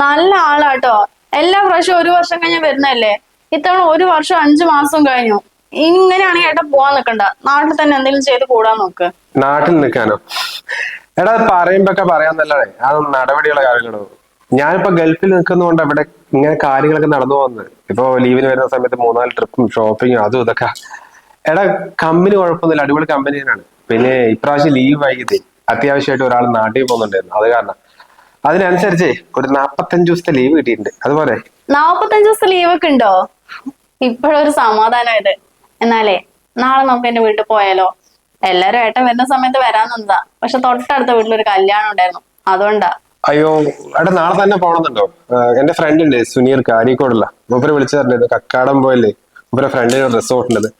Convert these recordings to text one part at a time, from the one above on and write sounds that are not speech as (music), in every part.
നല്ല ആളാട്ടോ. എല്ലാ പ്രാവശ്യവും ഒരു വർഷം കഴിഞ്ഞ വരുന്നല്ലേ ഇത്തവണ ഒരു വർഷം അഞ്ചു മാസം കഴിഞ്ഞു. ഇങ്ങനെയാണ് ഏട്ടാ പോവാൻ നിക്കണ്ട. നാട്ടിൽ തന്നെ എന്തെങ്കിലും ചെയ്ത് കൂടാൻ നോക്ക്. നാട്ടിൽ നിൽക്കാനോ എടാ പറയുമ്പോ പറയാന്നല്ലേ? അത് നടപടിയുള്ള കാര്യങ്ങളോ ഞാനിപ്പോ ഗൾഫിൽ നിൽക്കുന്നതുകൊണ്ട് അവിടെ ഇങ്ങനെ കാര്യങ്ങളൊക്കെ നടന്നു പോകുന്നത് ഇപ്പൊ ലീവിന് വരുന്ന സമയത്ത് മൂന്നാൽ ട്രിപ്പും ഷോപ്പിങ്ങും അതും ഇതൊക്കെ. എടാ കമ്പനി കുഴപ്പമൊന്നുമില്ല. അടിപൊളി കമ്പനി തന്നെയാണ് പിന്നെ ഇപ്രാവശ്യം ലീവ് വൈകിട്ട് അത്യാവശ്യമായിട്ട് ഒരാൾ നാട്ടിൽ പോകുന്നുണ്ടായിരുന്നു. അത് കാരണം. അതിനനുസരിച്ച് ഒരു നാപ്പത്തഞ്ച് ദിവസത്തെ ലീവ് കിട്ടിയിട്ടുണ്ട്. അതുപോലെ. നാപ്പത്തഞ്ച് ദിവസത്തെ ലീവ് ഒക്കെ ഉണ്ടോ? ഇപ്പോഴൊരു സമാധാനമായത് എന്നാലേ നാളെ നമുക്ക് എന്റെ വീട്ടിൽ പോയാലോ? എല്ലാരും ഏട്ടൻ വരുന്ന സമയത്ത് വരാൻ നിന്നതാ പക്ഷെ തൊട്ടടുത്ത വീട്ടിൽ ഒരു കല്യാണം ഉണ്ടായിരുന്നു. അതുകൊണ്ടാ. അയ്യോ എടാ നാളെ തന്നെ പോണെന്നുണ്ടോ എന്റെ ഫ്രണ്ട് ഉണ്ട് സുനീർ കാരിക്കോടുള്ള. മൂപ്പര് വിളിച്ചു പറഞ്ഞത് കക്കാടം പോയല്ലേ? മൂപ്പരെ ഫ്രണ്ടിന് ഉണ്ട്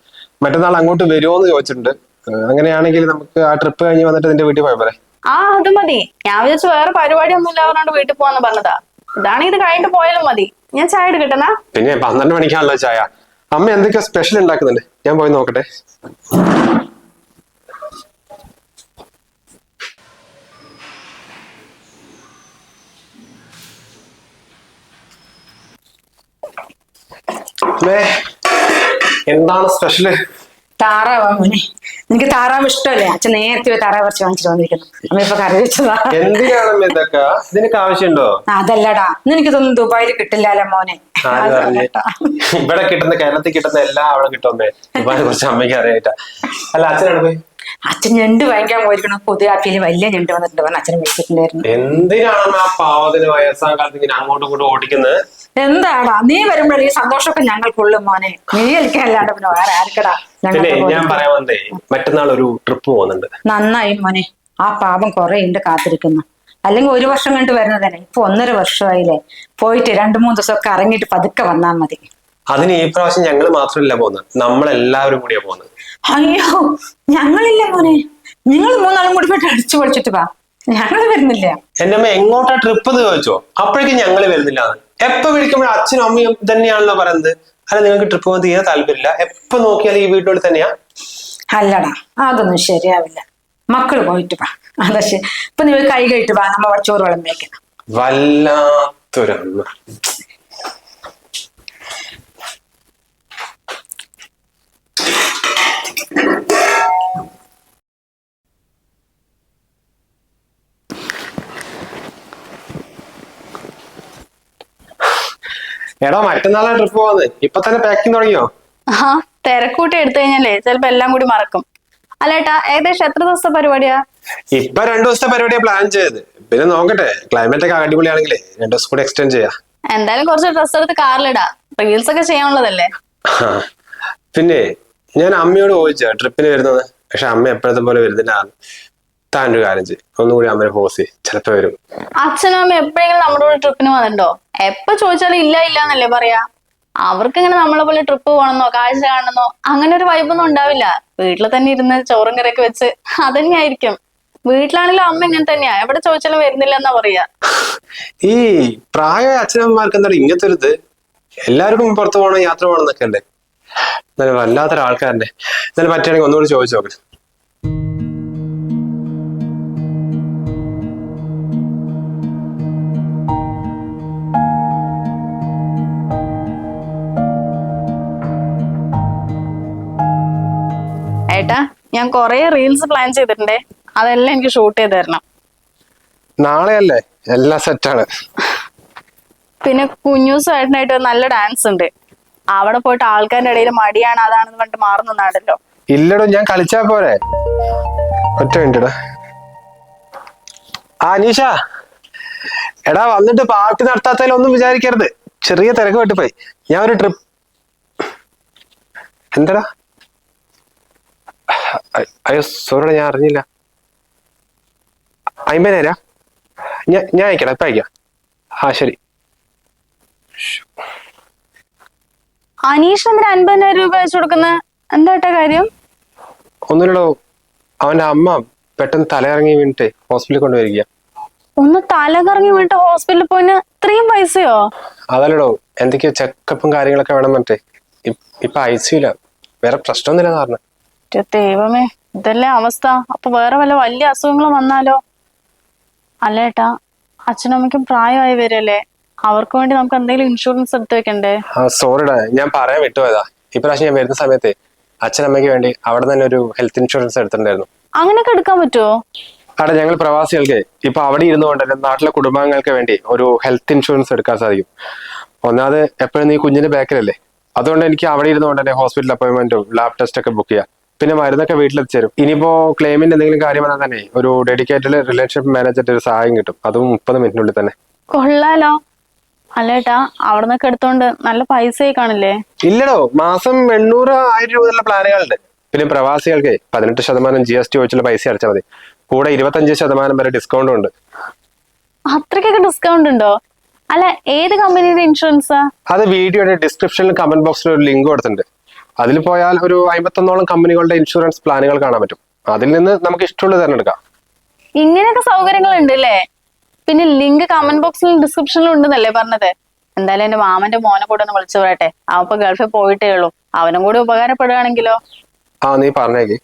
മറ്റന്നാൾ അങ്ങോട്ട് വരുമോ എന്ന് ചോദിച്ചിട്ടുണ്ട് അങ്ങനെയാണെങ്കിൽ നമുക്ക് ആ ട്രിപ്പ് കഴിഞ്ഞ് വന്നിട്ട് നിന്റെ വീട്ടിൽ പോയ പോലെ ആ അത് മതി. ഞാൻ വിചാരിച്ചു വേറെ പരിപാടി ഒന്നും ഇല്ല വീട്ടിൽ പോവാന്ന് പറഞ്ഞതാ. ഇതാണ് ഇത് കഴിഞ്ഞിട്ട് പോയാലും മതി. ഞാൻ ചായ എടുക്കട്ടെന്നാ പിന്നെ പന്ത്രണ്ട് മണിക്കാണല്ലോ ചായ. അമ്മ എന്തൊക്കെയോ സ്പെഷ്യൽ ഉണ്ടാക്കുന്നുണ്ട്? ഞാൻ പോയി നോക്കട്ടെ. എന്താണ് സ്പെഷ്യൽ താറാവാ മോനെ. നിനക്ക് താറാവ് ഇഷ്ടമല്ലേ? അച്ഛൻ നേരത്തെ താറാവ് കുറച്ച് വാങ്ങിച്ചിട്ട് വന്നിരിക്കുന്നു. അമ്മ ഇപ്പൊ കറി വെച്ചതാ. എന്തിനാണ് ഇതൊക്കെ? ഇതിനൊക്കെ ആവശ്യമുണ്ടോ? അതല്ലടാ. നിനക്കിതൊന്നും ദുബായിൽ കിട്ടില്ലല്ലോ മോനെ? ഇവിടെ കിട്ടുന്ന കേരളത്തിൽ കിട്ടുന്ന എല്ലാം അവിടെ കിട്ടുമേ ദുബായിനെ കുറിച്ച് അമ്മയ്ക്ക് അറിയായിട്ടാ. അല്ല അച്ഛനാണ് പോയി? അച്ഛൻ ഞണ്ട് വാങ്ങിക്കാൻ പോയിരിക്കണം പുതിയ ആപ്പിയിൽ വലിയ ഞണ്ട് വന്നിട്ടുണ്ട്. പറഞ്ഞ അച്ഛൻ മേടിച്ചിട്ടുണ്ടായിരുന്നു. എന്തിനാണ് ആ പാവത്തിന് വയസ്സാം കാലത്ത് ഇങ്ങനെ അങ്ങോട്ടും ഇങ്ങോട്ടും ഓടിക്കുന്നത്? എന്താടാ? നീ വരുമ്പോഴേ ഈ സന്തോഷമൊക്കെ ഞങ്ങൾക്കുള്ളു മോനെ. നീ കളിക്കാനല്ലാണ്ട് പിന്നെ വേറെ ആർക്കടാ പിന്നെ ഞാൻ പറയാൻ വന്നേ മറ്റന്നാൾ ഒരു ട്രിപ്പ് പോകുന്നുണ്ട്. നന്നായി മോനെ. ആ പാപം കുറെ ഉണ്ട് കാത്തിരിക്കുന്നു. അല്ലെങ്കിൽ ഒരു വർഷം കണ്ട് വരുന്നതന്നെ ഇപ്പൊ ഒന്നര വർഷമായില്ലേ. പോയിട്ട് രണ്ടു മൂന്ന് ദിവസമൊക്കെ ഇറങ്ങിയിട്ട് പതുക്കെ വന്നാൽ മതി. അതിന് ഈ പ്രാവശ്യം ഞങ്ങൾ മാത്രമല്ല പോകുന്നത്. നമ്മളെല്ലാവരും കൂടിയാ പോകുന്നത്. അയ്യോ ഞങ്ങളില്ല മോനെ. നിങ്ങൾ മൂന്നാളും കൂടി പോയിട്ട് അടിച്ചു പൊളിച്ചിട്ട് വാ. ഞങ്ങൾ വരുന്നില്ല. എന്റെ അമ്മ എങ്ങോട്ടാ ട്രിപ്പ് ചോദിച്ചോ? അപ്പോഴേക്കും ഞങ്ങൾ വരുന്നില്ല. എപ്പോ വിളിക്കുമ്പോഴും അച്ഛനും അമ്മയും തന്നെയാണല്ലോ പറയുന്നത്. അല്ല നിങ്ങൾക്ക് ട്രിപ്പ് പോകാൻ തീരെ താല്പര്യമില്ല. എപ്പോ നോക്കിയാലും ഈ വീട്ടിലോട് തന്നെയാ? അല്ലടാ അതൊന്നും ശരിയാവില്ല. മക്കൾ പോയിട്ട് വാ. അതാ ശരി. ഇപ്പൊ നിങ്ങൾ കൈ കഴിട്ട് വാ നമ്മ അവിടെ ചോറ് വെള്ളം വയ്ക്കണം വല്ലാത്തൊരമ്മ എടാ മറ്റന്നാളാ ട്രിപ്പ് പോകുന്നത് ഇപ്പൊ തന്നെ പാക്കിംഗ് തുടങ്ങിയോ? ആ തിരക്കൂട്ടി എടുത്തു കഴിഞ്ഞാലേ ചിലപ്പോ എല്ലാം കൂടി മറക്കും. അല്ലേട്ടാ ഏകദേശം എത്ര ദിവസത്തെ പരിപാടിയാ? ഇപ്പൊ രണ്ടു ദിവസത്തെ പരിപാടിയാ പ്ലാൻ ചെയ്തത്. പിന്നെ നോക്കട്ടെ ക്ലൈമറ്റ് ഒക്കെ അടിപൊളിയാണെങ്കിലേ രണ്ടു ദിവസം കൂടി എക്സ്റ്റെൻഡ് ചെയ്യാം. എന്തായാലും കുറച്ച് ഡ്രസ് എടുത്ത് കാറിലിടാ റീൽസ് ഒക്കെ ചെയ്യാനുള്ളതല്ലേ? ആ. പിന്നെ ഞാൻ അമ്മയോട് ചോദിച്ചാ ട്രിപ്പിന് വരുന്നത്. പക്ഷെ അമ്മ എപ്പോഴത്തെ പോലെ വരുന്നില്ല. താൻ ഒരു കാര്യം ചെയ്യും ഒന്നുകൂടി അമ്മയെ ഫോഴ്സ് ചെയ്യും ചിലപ്പോ വരും. അച്ഛനും അമ്മ എപ്പോഴെങ്കിലും നമ്മുടെ കൂടെ ട്രിപ്പിന് വന്നിട്ടുണ്ടോ? എപ്പോ ചോദിച്ചാലും ഇല്ല ഇല്ല എന്നല്ലേ പറയാ? അവർക്ക് ഇങ്ങനെ നമ്മളെ പോലെ ട്രിപ്പ് പോകണമെന്നോ കാഴ്ച കാണണമെന്നോ അങ്ങനെ ഒരു വൈബൊന്നും ഉണ്ടാവില്ല. വീട്ടിൽ തന്നെ ഇരുന്ന് ചോറും കറിയൊക്കെ വെച്ച് അതന്നെയായിരിക്കും. വീട്ടിലാണെങ്കിലും അമ്മ ഇങ്ങനെ തന്നെയാ. എവിടെ ചോദിച്ചാലും വരുന്നില്ല എന്നാ പറയാ. ഈ പ്രായമായ അച്ഛനമ്മമാർക്ക് എന്താ ഇങ്ങനത്തെ ഒരു ഇത്? എല്ലാവർക്കും പുറത്തു പോകണം യാത്ര പോകണം എന്നൊക്കെ അല്ലേ? എന്നാലും വല്ലാത്തൊരു ആൾക്കാരനെ എന്നാലും പറ്റുകയാണെങ്കിൽ ഒന്നുകൂടി ചോദിച്ചു നോക്ക്. ഞാൻ കൊറേ റീൽസ് പ്ലാൻ ചെയ്തിട്ടുണ്ടേ. അതെല്ലാം എനിക്ക് ഷൂട്ട് ചെയ്ത് തരണം. നാളെയല്ലേ? എല്ലാം സെറ്റാണ് പിന്നെ കുഞ്ഞൂസായിട്ടായിട്ട് നല്ല ഡാൻസ് ഉണ്ട്. അവിടെ പോയിട്ട് ആൾക്കാരുടെ ഇടയിൽ മടിയാണ് അതാണെന്ന് പറഞ്ഞിട്ട് മാറുന്നുണ്ടാണല്ലോ ഇല്ലടോ ഞാൻ കളിച്ചാ പോരെ? ഒറ്റ മിനിറ്റ് ആ അനീഷ. എടാ വന്നിട്ട് പാർട്ടി നടത്താത്തതിലൊന്നും വിചാരിക്കരുത്. ചെറിയ തിരക്ക് പോയി ഞാൻ ഒരു ട്രിപ്പ് എന്താടാ? അയ്യോ സോറിയുടെ ഞാൻ അറിഞ്ഞില്ല. അമ്പതിനായിരം ഞാൻ ഞാൻ അയക്കടാ ഇപ്പൊ അയക്കാം. ആ ശരി. അനീഷ് എന്തിനാ അൻപതിനായിരം രൂപ വെച്ച് കൊടുക്കുന്ന? എന്താട്ടാ കാര്യം? ഒന്നുമില്ലടോ. അവന്റെ അമ്മ പെട്ടെന്ന് തലകറങ്ങി വീണിട്ട് ഹോസ്പിറ്റലിൽ കൊണ്ടുവരിക ഒന്ന് തലകറങ്ങി വീണിട്ട് ഹോസ്പിറ്റലിൽ പോയിന് ഇത്രയും പൈസയോ? അതല്ലടോ എന്തൊക്കെയോ ചെക്കപ്പും കാര്യങ്ങളൊക്കെ വേണം പറഞ്ഞിട്ട് ഇപ്- ഇപ്പൊ ഐ സിയില. വേറെ പ്രശ്നമൊന്നുമില്ലെന്ന് പറഞ്ഞു. ദൈവമേ ഇതല്ലേ അവസ്ഥ. അപ്പൊ വേറെ വല്ല വലിയ അസുഖങ്ങൾ വന്നാലോ? അല്ല ഏട്ടാ? അച്ഛനും അമ്മയ്ക്കും പ്രായമായി വരല്ലേ? അവർക്ക് വേണ്ടി നമുക്ക് എന്തെങ്കിലും ഇൻഷുറൻസ് എടുത്ത് വെക്കണ്ടേ? സോറിടാ ഞാൻ പറയാൻ വിട്ടുപോയതാ. ഇപ്രാവശ്യം ഞാൻ വരുന്ന സമയത്ത് അച്ഛനമ്മയ്ക്ക് വേണ്ടി അവിടെ തന്നെ ഒരു ഹെൽത്ത് ഇൻഷുറൻസ് എടുത്തിട്ടുണ്ടായിരുന്നു. അങ്ങനെയൊക്കെ എടുക്കാൻ പറ്റുമോ അവിടെ ഞങ്ങൾ പ്രവാസികൾക്ക് ഇപ്പൊ അവിടെ ഇരുന്നുകൊണ്ട് തന്നെ നാട്ടിലെ കുടുംബാംഗങ്ങൾക്ക് വേണ്ടി ഒരു ഹെൽത്ത് ഇൻഷുറൻസ് എടുക്കാൻ സാധിക്കും. ഒന്നാമത് എപ്പോഴും നീ കുഞ്ഞിന്റെ ബാക്കിലല്ലേ അതുകൊണ്ട് എനിക്ക് അവിടെ ഇരുന്നുകൊണ്ട് തന്നെ ഹോസ്പിറ്റൽ അപ്പോയിന്റ്മെന്റും ലാബ് ടെസ്റ്റ് ഒക്കെ ബുക്ക് ചെയ്യാം. പിന്നെ മരുന്നൊക്കെ വീട്ടിലെത്തിച്ചേരും. ഇനിയിപ്പോ ക്ലെയിമിന്റെ എന്തെങ്കിലും കാര്യം വന്നാൽ തന്നെ ഒരു ഡെഡിക്കേറ്റഡ് റിലേഷൻഷിപ്പ് മാനേജറിന്റെ ഒരു സഹായം കിട്ടും. അതും മുപ്പത് മിനിറ്റിനുള്ളിൽ തന്നെ. കൊള്ളാലോ. അല്ലേട്ടാ അവിടെ നിന്നൊക്കെ എടുത്തോണ്ട് നല്ല പൈസ കാണില്ലേ? ഇല്ലടോ മാസം എണ്ണൂറ് ആയിരം രൂപയുള്ള പ്ലാനുകളുണ്ട്. പിന്നെ പ്രവാസികൾക്ക് പതിനെട്ട് ശതമാനം ജി എസ് ടി ഒഴിച്ചുള്ള പൈസ അടച്ചാൽ മതി. കൂടെ ഇരുപത്തഞ്ച് ശതമാനം വരെ ഡിസ്കൗണ്ടും ഉണ്ട്. അത്രയ്ക്കൊക്കെ ഡിസ്കൗണ്ട് ഉണ്ടോ? അല്ല ഏത് കമ്പനിയുടെ ഇൻഷുറൻസാ അത് വീഡിയോയുടെ ഡിസ്ക്രിപ്ഷനിൽ കമന്റ് ബോക്സിൽ ഒരു ലിങ്ക് കൊടുത്തിട്ടുണ്ട്. അതിൽ പോയാൽ ഒരു അമ്പത്തൊന്നോളം കമ്പനികളുടെ ഇൻഷുറൻസ് പ്ലാനുകൾ കാണാൻ പറ്റും. അതിൽ നിന്ന് നമുക്ക് ഇഷ്ടമുള്ളത് തിരഞ്ഞെടുക്കാം ഇങ്ങനെയൊക്കെ സൗകര്യങ്ങൾ ഉണ്ട് അല്ലേ പിന്നെ ലിങ്ക് കമന്റ് ബോക്സിൽ ഡിസ്ക്രിപ്ഷനിൽ ഉണ്ടെന്നല്ലേ പറഞ്ഞത്? എന്തായാലും എന്റെ മാമന്റെ മോനെ കൂടെ ഒന്ന് വിളിച്ചു പറയട്ടെ. അവപ്പൊ ഗൾഫിൽ പോയിട്ടേ ഉള്ളൂ. അവനും കൂടി ഉപകാരപ്പെടുകയാണെങ്കിലോ? ആ നീ പറഞ്ഞേക്ക്.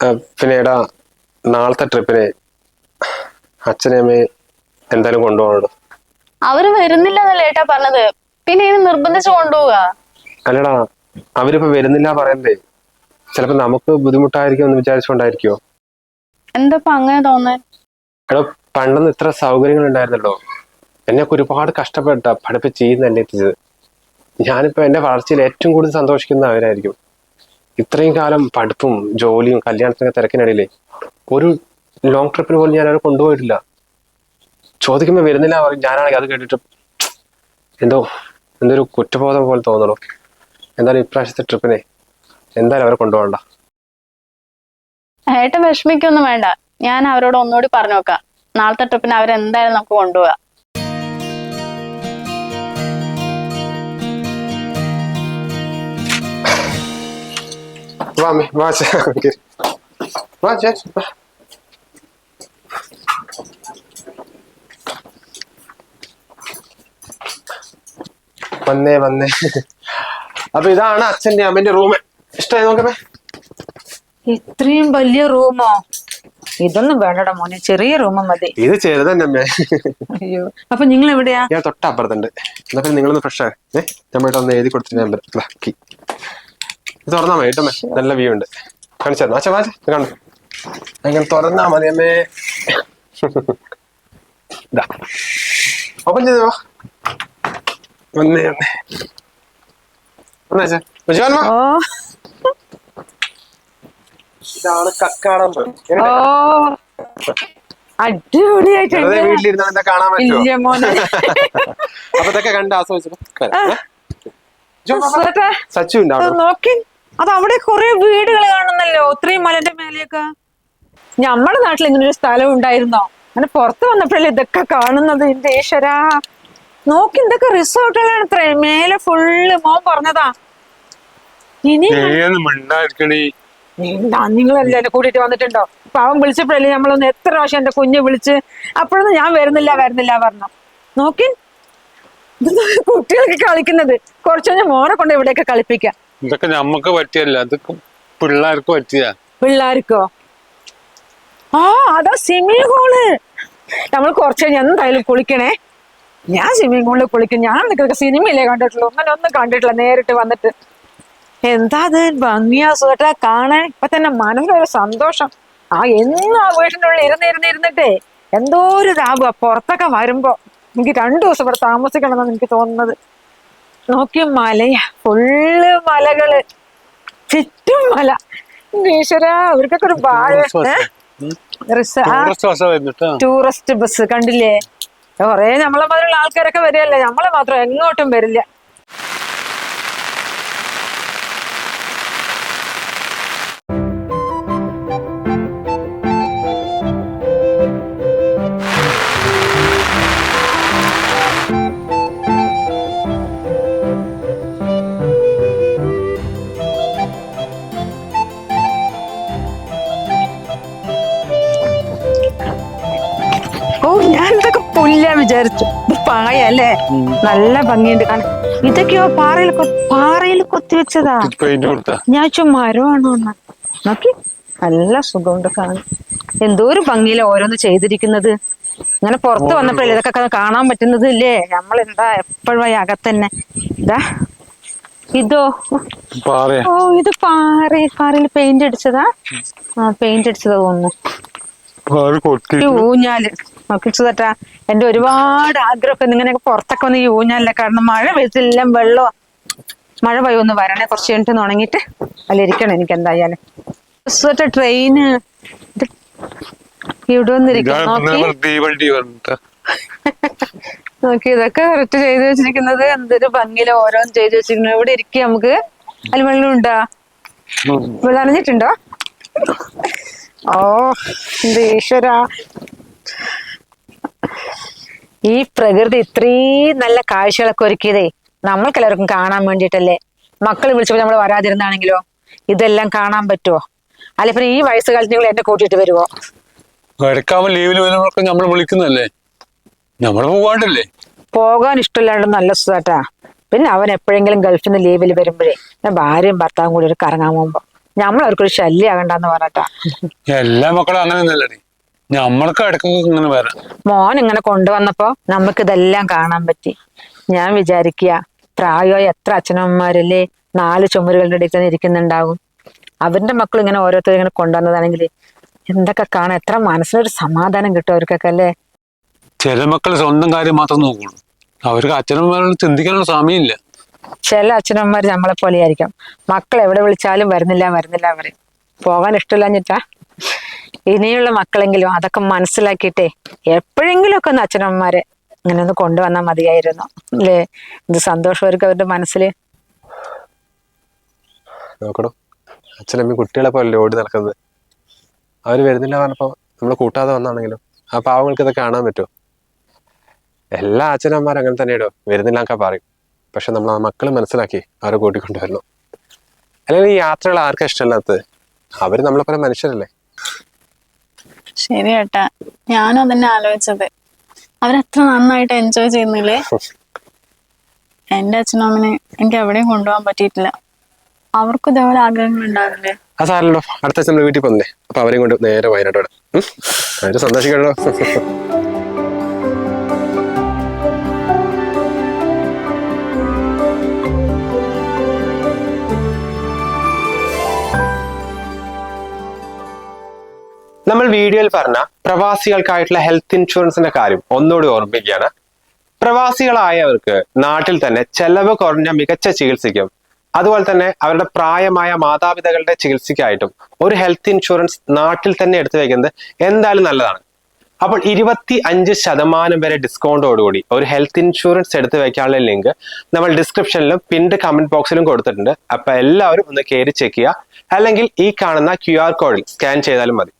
പിന്നെടാ പിന്നെ എടാ നാളത്തെ ട്രിപ്പിന് അച്ഛനെ അമ്മയെ എന്തായാലും കൊണ്ടുപോകണോ അവർ വരുന്നില്ല എന്നല്ലേ ഏട്ടാ പറഞ്ഞത്? പിന്നെ ഇനി നിർബന്ധിച്ച് കൊണ്ടുപോവുക. അല്ലടാ അവരിപ്പോ വരുന്നില്ല പറയണ്ടേ ചിലപ്പോ നമുക്ക് ബുദ്ധിമുട്ടായിരിക്കും എന്ന് വിചാരിച്ചുകൊണ്ടായിരിക്കുമോ എന്താ അങ്ങനെ തോന്നാൻ എടോ പണ്ടൊന്നും ഇത്ര സൗകര്യങ്ങൾ ഉണ്ടായിരുന്നല്ലോ എന്നെയൊക്കെ ഒരുപാട് കഷ്ടപ്പെട്ട പഠിപ്പിച്ച് ചെയ്യുന്ന എന്നെ എത്തിച്ചത്. ഞാനിപ്പോ എന്റെ വളർച്ചയിൽ ഏറ്റവും കൂടുതൽ സന്തോഷിക്കുന്ന അവരായിരിക്കും. ഇത്രയും കാലം പഠിപ്പും ജോലിയും കല്യാണത്തിനൊക്കെ തിരക്കിനിടയിലേ ഒരു ലോങ് ട്രിപ്പിന് പോലും ഞാൻ അവരെ കൊണ്ടുപോയിട്ടില്ല. ചോദിക്കുമ്പോൾ വരുന്നില്ല ഞാനാണെങ്കിൽ അത് കേട്ടിട്ട് എന്തോ എന്തൊരു കുറ്റബോധം പോലെ തോന്നണോ. എന്തായാലും ഇപ്രാവശ്യത്തെ ട്രിപ്പിനെ എന്തായാലും അവരെ കൊണ്ടുപോകണ്ട. ഏട്ടൻ വിഷമിക്കൊന്നും വേണ്ട. ഞാൻ അവരോട് ഒന്നുകൂടി പറഞ്ഞു നോക്കാം നാളത്തെ ട്രിപ്പിന് അവരെന്തായാലും നമുക്ക് കൊണ്ടുപോകാം. വന്നേ വന്നേ. അപ്പൊ ഇതാണ് അച്ഛന്റെ അമ്മന്റെ റൂം ഇഷ്ടമായി നോക്കമേ ഇത്രയും വലിയ റൂമോ ഇതൊന്നും വേണ്ട മോനെ ചെറിയ റൂമ മതി. ഇത് ചെറുതന്നെ അമ്മേ അയ്യോ. അപ്പൊ നിങ്ങൾ എവിടെയാ ഞാൻ തൊട്ടപ്പുറത്തുണ്ട്. എന്നാ പിന്നെ നിങ്ങളൊന്ന് ഫ്രഷ് ആണ് ഏ നമ്മളിട്ട് ഒന്ന് എഴുതി കൊടുത്തിട്ട് ഞാൻ കീ. ഇത് തുറന്നാ മതി കേട്ടോ അമ്മേ. നല്ല വ്യൂ ഉണ്ട്. കാണിച്ചു തരണം വാച്ച കാണു. അങ്ങനെ തുറന്നാ മതി അമ്മേ. ഇതാ ഓപ്പൺ ചെയ്തോ? വന്നേ വന്നേ വന്നേ അച്ഛാ വിജയൻ വാ ഓ ഇതാണ് കക്കാടം. ഓ. അടിപൊളിയായിട്ടുണ്ട്. എന്താ കാണാൻ പറ്റുമോ അപ്പൊ ഇതൊക്കെ കണ്ട് ആസ്വദിച്ചു സച്ചു അത് അവിടെ. നോക്കി. അത് അവിടെ കൊറേ വീടുകൾ കാണുന്നല്ലോ. ഇത്രയും മലന്റെ മേലെയൊക്കെ. നമ്മുടെ നാട്ടിൽ ഇങ്ങനെ ഒരു സ്ഥലം ഉണ്ടായിരുന്നോ? അങ്ങനെ പുറത്ത് വന്നപ്പോഴല്ലേ ഇതൊക്കെ കാണുന്നത്? എന്റെ ഈശ്വരാ. നോക്കി എന്തൊക്കെ റിസോർട്ടുകളാണ് ഇത്ര. മേലെ ഫുള്ള് മോൻ പറഞ്ഞതാ. ഇനി നിങ്ങളല്ലേ എന്നെ കൂട്ടിട്ട് വന്നിട്ടുണ്ടോ? അവൻ വിളിച്ചപ്പോഴല്ലേ നമ്മളൊന്ന് എത്ര പ്രാവശ്യം എന്റെ കുഞ്ഞ് വിളിച്ച് അപ്പോഴൊന്നും ഞാൻ വരുന്നില്ല വരുന്നില്ല പറഞ്ഞു. നോക്കി. കുട്ടികളൊക്കെ കുട്ടികൾക്ക് കളിക്കുന്നത്? കുറച്ചു കഴിഞ്ഞാൽ മോനെ കൊണ്ട് ഇവിടെയൊക്കെ കളിപ്പിക്കാം. ഇതൊക്കെ നമ്മക്ക് പറ്റിയല്ല? അതൊക്കെ പിള്ളേർക്ക് പറ്റിയ. പിള്ളേർക്കോ? ആ അതാ സിമി ഹോൾ നമ്മൾ കൊറച്ചു കഴിഞ്ഞ എന്തായാലും കുളിക്കണേ. ഞാൻ സ്വിമ്മിംഗ് പൂളിൽ കുളിക്കും ഞാൻ നിൽക്കുക സിനിമയിലേ കണ്ടിട്ടുള്ളൂ. അങ്ങനെ ഒന്നും കണ്ടിട്ടില്ല. നേരിട്ട് വന്നിട്ട്. എന്താ അത്? ഭംഗിയാ സുഖട്ടാ കാണാൻ. ഇപ്പൊ തന്നെ മനസ്സിലൊരു സന്തോഷം. ആ എന്നും ആ വീട്ടിന്റെ ഉള്ളിൽ ഇരുന്ന് ഇരുന്ന് ഇരുന്നിട്ടേ എന്തോ ഒരു ലാഭ പുറത്തൊക്കെ വരുമ്പോ എനിക്ക് രണ്ടു ദിവസം ഇവിടെ താമസിക്കണം എന്നാണ് എനിക്ക് തോന്നുന്നത്. നോക്കിയ മലയാ. ഫുള്ള് മലകൾ. ചുറ്റും മല. ഈശ്വര അവർക്കൊക്കെ ഒരു ടൂറിസ്റ്റ് ബസ് കണ്ടില്ലേ? കൊറേ നമ്മളെ പോലുള്ള ആൾക്കാരൊക്കെ വരികയല്ലേ? നമ്മളെ മാത്രം എങ്ങോട്ടും വരില്ല. വിചാരിച്ചു. പായല്ലേ നല്ല ഭംഗിയുണ്ട്. കാണാൻ. ഇതൊക്കെയോ പാറയിൽ പാറയിൽ കൊത്തിവെച്ചതാ ഞാൻ മരമാണോ നോക്കി. നല്ല സുഖമുണ്ട് കാണാൻ. എന്തോ ഒരു ഭംഗിയില ഓരോന്ന് ചെയ്തിരിക്കുന്നത്. ഇങ്ങനെ പുറത്ത് വന്നപ്പോഴല്ലേ ഇതൊക്കെ കാണാൻ പറ്റുന്നത് ഇല്ലേ? നമ്മൾ എന്താ എപ്പോഴും അകത്തന്നെ ഇതാ. ഇതോ. ഓ ഇത് പാറ പാറയിൽ പെയിന്റ് അടിച്ചതാ. ആ പെയിന്റ് അടിച്ചതാ തോന്നുന്നു. ഊഞ്ഞാൽ. നോക്കിച്ചതാ എന്റെ ഒരുപാട് ആഗ്രഹമൊക്കെ ഇങ്ങനെയൊക്കെ പുറത്തൊക്കെ വന്ന് യൂഞ്ഞല്ല കാരണം മഴ പെയ്തെല്ലാം വെള്ളം മഴ പെയ്യും ഒന്ന് വരണേ. കുറച്ച് കഴിഞ്ഞിട്ട് ഉണങ്ങിയിട്ട് ഇരിക്കണം എനിക്ക് എന്തായാലും. ട്രെയിന് ഇവിടെ വന്നിരിക്കും നോക്കി. (laughs) നോക്കി ഇതൊക്കെ കറക്റ്റ് ചെയ്ത് വെച്ചിരിക്കുന്നത്. എന്തൊരു ഭംഗിയിൽ ഓരോന്ന് ചെയ്ത് വെച്ചിരിക്കുന്നത്. ഇവിടെ ഇരിക്കുക നമുക്ക്. അതിൽ വെള്ളം ഉണ്ടാ? വെള്ളം അറിഞ്ഞിട്ടുണ്ടോ ഓ എന്ത് ഈശ്വര. ഈ പ്രകൃതി ഇത്രയും നല്ല കാഴ്ചകളൊക്കെ ഒരുക്കിയതേ നമ്മൾക്ക് എല്ലാവർക്കും കാണാൻ വേണ്ടിയിട്ടല്ലേ? മക്കൾ വിളിച്ചപ്പോൾ നമ്മൾ വരാതിരുന്നാണെങ്കിലോ? ഇതെല്ലാം കാണാൻ പറ്റുമോ അല്ല പിന്നെ ഈ വയസ്സുകാലത്ത് നിങ്ങൾ എന്നെ കൂട്ടിയിട്ട് വരുമോ ലീവിൽ വരുമ്പോഴൊക്കെ നമ്മൾ വിളിക്കുന്നല്ലേ നമ്മൾ പോവാണ്ടല്ലേ? പോകാൻ ഇഷ്ടമില്ലാണ്ട് നല്ല സുഖാട്ടാ. പിന്നെ അവൻ എപ്പോഴെങ്കിലും ഗൾഫിൽ നിന്ന് ലീവിൽ വരുമ്പോഴേ ഞാൻ ഭാര്യയും ഭർത്താവും കൂടി ഒരു കറങ്ങാൻ പോകുമ്പോ. നമ്മൾ അവർക്കൊരു ശല്യമാകണ്ടെന്ന് പറഞ്ഞിട്ടാ. എല്ലാ മക്കളും അങ്ങനെ ഒന്നല്ലേ നമ്മൾക്ക് ഇടയ്ക്കൊക്കെ ഇങ്ങനെ വരാം. മോൻ ഇങ്ങനെ കൊണ്ടുവന്നപ്പോ നമുക്ക് ഇതെല്ലാം കാണാൻ പറ്റി. ഞാൻ വിചാരിക്കുക പ്രായോ എത്ര അച്ഛനമ്മമാരല്ലേ നാല് ചുമരുകളുടെ ഇടയിൽ തന്നെ ഇരിക്കുന്നുണ്ടാവും. അവരുടെ മക്കൾ ഇങ്ങനെ ഓരോരുത്തർ ഇങ്ങനെ കൊണ്ടുവന്നതാണെങ്കിൽ എന്തൊക്കെ കാണാൻ എത്ര മനസ്സിനൊരു സമാധാനം കിട്ടും അവർക്കൊക്കെ അല്ലേ? ചില മക്കൾ സ്വന്തം കാര്യം മാത്രം നോക്കുള്ളൂ. അവർക്ക് അച്ഛനമ്മമാരോട് ചിന്തിക്കാനുള്ള സമയമില്ല. ചില അച്ഛനമ്മമാർ നമ്മളെ പോലെ ആയിരിക്കും. മക്കൾ എവിടെ വിളിച്ചാലും വരുന്നില്ല വരുന്നില്ല അവർ പോകാൻ ഇഷ്ടമില്ലാഞ്ഞിട്ടാ. ഇനിയുള്ള മക്കളെങ്കിലും അതൊക്കെ മനസ്സിലാക്കിയിട്ടേ എപ്പോഴെങ്കിലും ഒക്കെ ഒന്ന് അച്ഛനമ്മമാരെ ഇങ്ങനെ ഒന്ന് കൊണ്ടുവന്നാൽ മതിയായിരുന്നു. അല്ലേ? ഇത് സന്തോഷവർക്ക് അവരുടെ മനസ്സിൽ നോക്കണോ അച്ഛനമ്മ കുട്ടികളെ പോലെ ഓടി നടക്കുന്നത്. അവർ വരുന്നില്ല പറഞ്ഞപ്പോ നമ്മൾ കൂട്ടാതെ വന്നാണെങ്കിലും ആ പാവങ്ങൾക്ക് ഇതൊക്കെ കാണാൻ പറ്റുമോ? എല്ലാ അച്ഛനമ്മമാരും അങ്ങനെ തന്നെയാടോ. വരുന്നില്ല എന്നൊക്കെ പറയും. പക്ഷെ നമ്മൾ ആ മക്കൾ മനസ്സിലാക്കി അവരെ കൂട്ടിക്കൊണ്ടുവരണം. അല്ലെങ്കിൽ ഈ യാത്രകൾ ആർക്കാ ഇഷ്ടമല്ലാത്തത്? അവർ നമ്മളെ പോലെ മനുഷ്യരല്ലേ? ശരി ഏട്ടാ. ഞാനും അതന്നെ ആലോചിച്ചത്. അവരത്ര നന്നായിട്ട് എൻജോയ് ചെയ്യുന്നില്ലേ? എന്റെ അച്ഛനും അമ്മനെ എനിക്ക് എവിടെയും കൊണ്ടുപോകാൻ പറ്റിയിട്ടില്ല. അവർക്കും ഇതേപോലെ ആഗ്രഹങ്ങൾ ഉണ്ടാവില്ലേ? ആ സാറല്ലോ അടുത്ത അച്ഛൻ വീട്ടിൽ പോന്നേ. അപ്പൊ അവരെയും കൊണ്ട് നേരെ വയനാട്ടോടെ അവർ സന്തോഷിക്കണോ നമ്മൾ വീഡിയോയിൽ പറഞ്ഞ പ്രവാസികൾക്കായിട്ടുള്ള ഹെൽത്ത് ഇൻഷുറൻസിന്റെ കാര്യം ഒന്നുകൂടി ഓർമ്മിപ്പിക്കുകയാണ്. പ്രവാസികളായവർക്ക് നാട്ടിൽ തന്നെ ചെലവ് കുറഞ്ഞ മികച്ച ചികിത്സയ്ക്കും അതുപോലെ തന്നെ അവരുടെ പ്രായമായ മാതാപിതാക്കളുടെ ചികിത്സയ്ക്കായിട്ടും ഒരു ഹെൽത്ത് ഇൻഷുറൻസ് നാട്ടിൽ തന്നെ എടുത്തു വയ്ക്കുന്നത് എന്തായാലും നല്ലതാണ്. അപ്പോൾ ഇരുപത്തി അഞ്ച് ശതമാനം വരെ ഡിസ്കൗണ്ടോടുകൂടി ഒരു ഹെൽത്ത് ഇൻഷുറൻസ് എടുത്തു വെക്കാനുള്ള ലിങ്ക് നമ്മൾ ഡിസ്ക്രിപ്ഷനിലും പിൻഡ് കമന്റ് ബോക്സിലും കൊടുത്തിട്ടുണ്ട്. അപ്പൊ എല്ലാവരും ഒന്ന് കയറി ചെക്ക് ചെയ്യുക. അല്ലെങ്കിൽ ഈ കാണുന്ന ക്യു ആർ കോഡിൽ സ്കാൻ ചെയ്താലും മതി.